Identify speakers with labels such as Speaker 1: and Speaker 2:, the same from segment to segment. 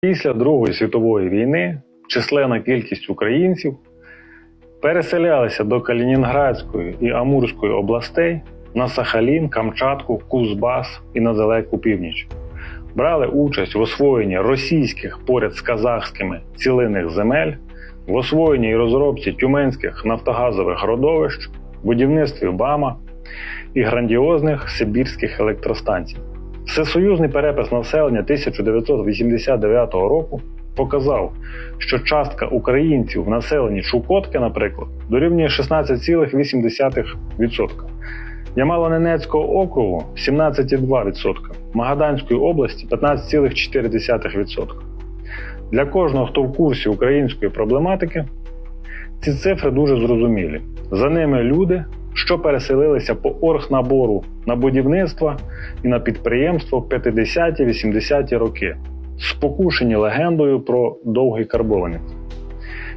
Speaker 1: Після Другої світової війни численна кількість українців переселялися до Калінінградської і Амурської областей на Сахалін, Камчатку, Кузбас і на далеку північ. Брали участь в освоєнні російських поряд з казахськими цілинних земель, в освоєнні і розробці тюменських нафтогазових родовищ, будівництві БАМа і грандіозних сибірських електростанцій. Всесоюзний перепис населення 1989 року показав, що частка українців в населенні Чукотки, наприклад, дорівнює 16,8%, Ямало-Ненецького округу 17,2%, Магаданської області 15,4%. Для кожного, хто в курсі української проблематики, ці цифри дуже зрозумілі. За ними люди, що переселилися по оргнабору на будівництва і на підприємство в 50-80-ті роки, спокушені легендою про довгий карбованець,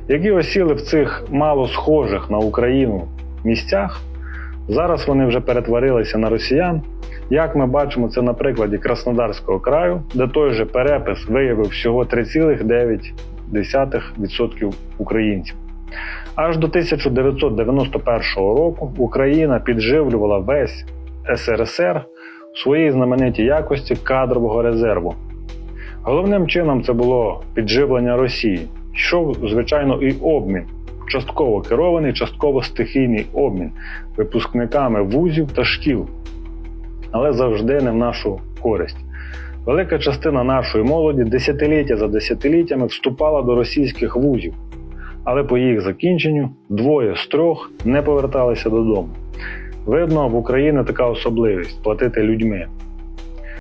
Speaker 1: які осіли в цих мало схожих на Україну місцях. Зараз вони вже перетворилися на росіян. Як ми бачимо це на прикладі Краснодарського краю, де той же перепис виявив всього 3,9% українців. Аж до 1991 року Україна підживлювала весь СРСР в своїй знаменитій якості кадрового резерву. Головним чином це було підживлення Росії. Йшов, звичайно, і обмін, частково керований, частково стихійний обмін випускниками вузів та шкіл, але завжди не в нашу користь. Велика частина нашої молоді десятиліття за десятиліттями вступала до російських вузів, але по їх закінченню двоє з трьох не поверталися додому. Видно, в Україні така особливість платити людьми.